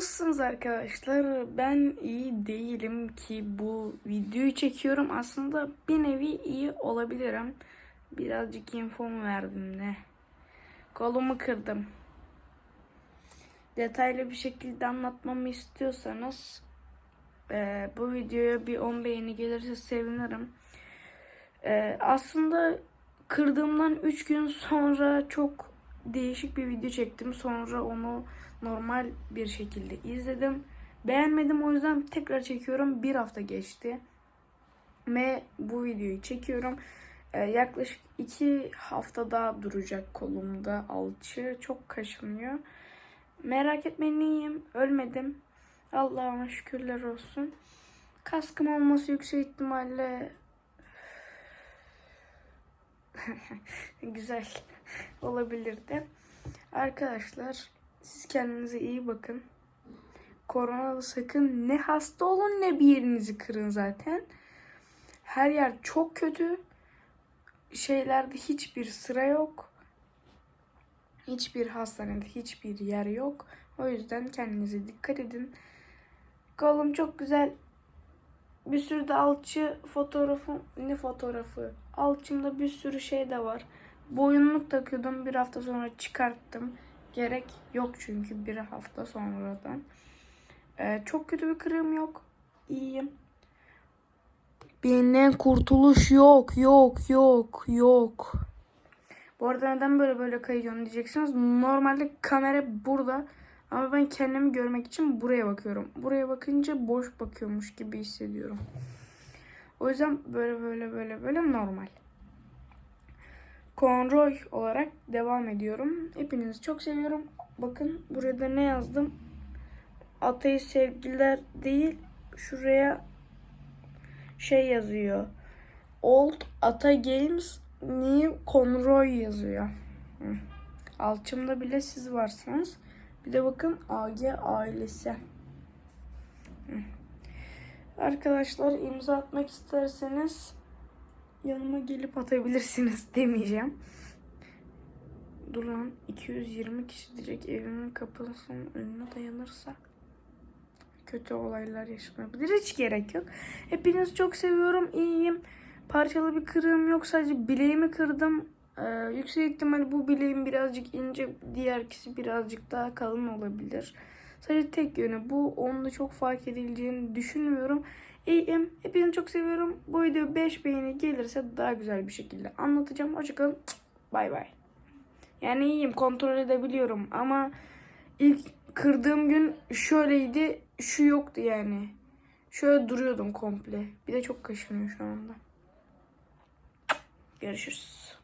Nasılsınız arkadaşlar? Ben iyi değilim ki bu videoyu çekiyorum. Aslında bir nevi iyi olabilirim. Birazcık infom verdim ne. Kolumu kırdım. Detaylı bir şekilde anlatmamı istiyorsanız eee, bu videoya bir 10 beğeni gelirse sevinirim. Eee, aslında kırdığımdan 3 gün sonra çok değişik bir video çektim. Sonra onu normal bir şekilde izledim. Beğenmedim o yüzden tekrar çekiyorum. Bir hafta geçti. Ve bu videoyu çekiyorum. Ee, yaklaşık iki hafta daha duracak kolumda alçı. Çok kaşınıyor. Merak etmeyin iyiyim. Ölmedim. Allah'ıma şükürler olsun. Kaskım olması yüksek ihtimalle güzel olabilirdi. Arkadaşlar siz kendinize iyi bakın. Koronalı sakın ne hasta olun ne bir yerinizi kırın zaten. Her yer çok kötü. Şeylerde hiçbir sıra yok. Hiçbir hastanede hiçbir yer yok. O yüzden kendinize dikkat edin. Kolum çok güzel. Bir sürü de alçı fotoğrafı, ne fotoğrafı? Alçımda bir sürü şey de var. Boyunluk takıyordum bir hafta sonra çıkarttım. Gerek yok çünkü bir hafta sonradan. Ee, çok kötü bir kırığım yok. İyiyim. Benden kurtuluş yok, yok, yok, yok. Bu arada neden böyle böyle kayıyorum diyeceksiniz. Normalde kamera burada. Ama ben kendimi görmek için buraya bakıyorum. Buraya bakınca boş bakıyormuş gibi hissediyorum. O yüzden böyle böyle böyle böyle normal. Conroy olarak devam ediyorum. Hepinizi çok seviyorum. Bakın burada ne yazdım? Atayı sevgiler değil. Şuraya şey yazıyor. Old Ata Games New Conroy yazıyor. Alçımda bile siz varsınız. Bir de bakın AG ailesi. Arkadaşlar imza atmak isterseniz yanıma gelip atabilirsiniz demeyeceğim. Dur lan 220 kişi direkt evimin kapısının önüne dayanırsa kötü olaylar yaşanabilir. Hiç gerek yok. Hepinizi çok seviyorum. İyiyim. Parçalı bir kırığım yok. Sadece bileğimi kırdım. Ee, yüksek ihtimal bu bileğim birazcık ince. Diğer ikisi birazcık daha kalın olabilir. Sadece tek yönü bu. Onda çok fark edileceğini düşünmüyorum. İyiyim. Hepinizi çok seviyorum. Bu video 5 beğeni gelirse daha güzel bir şekilde anlatacağım. Hoşçakalın. Bay bay. Yani iyiyim. Kontrol edebiliyorum. Ama ilk kırdığım gün şöyleydi. Şu yoktu yani. Şöyle duruyordum komple. Bir de çok kaşınıyor şu anda. Görüşürüz.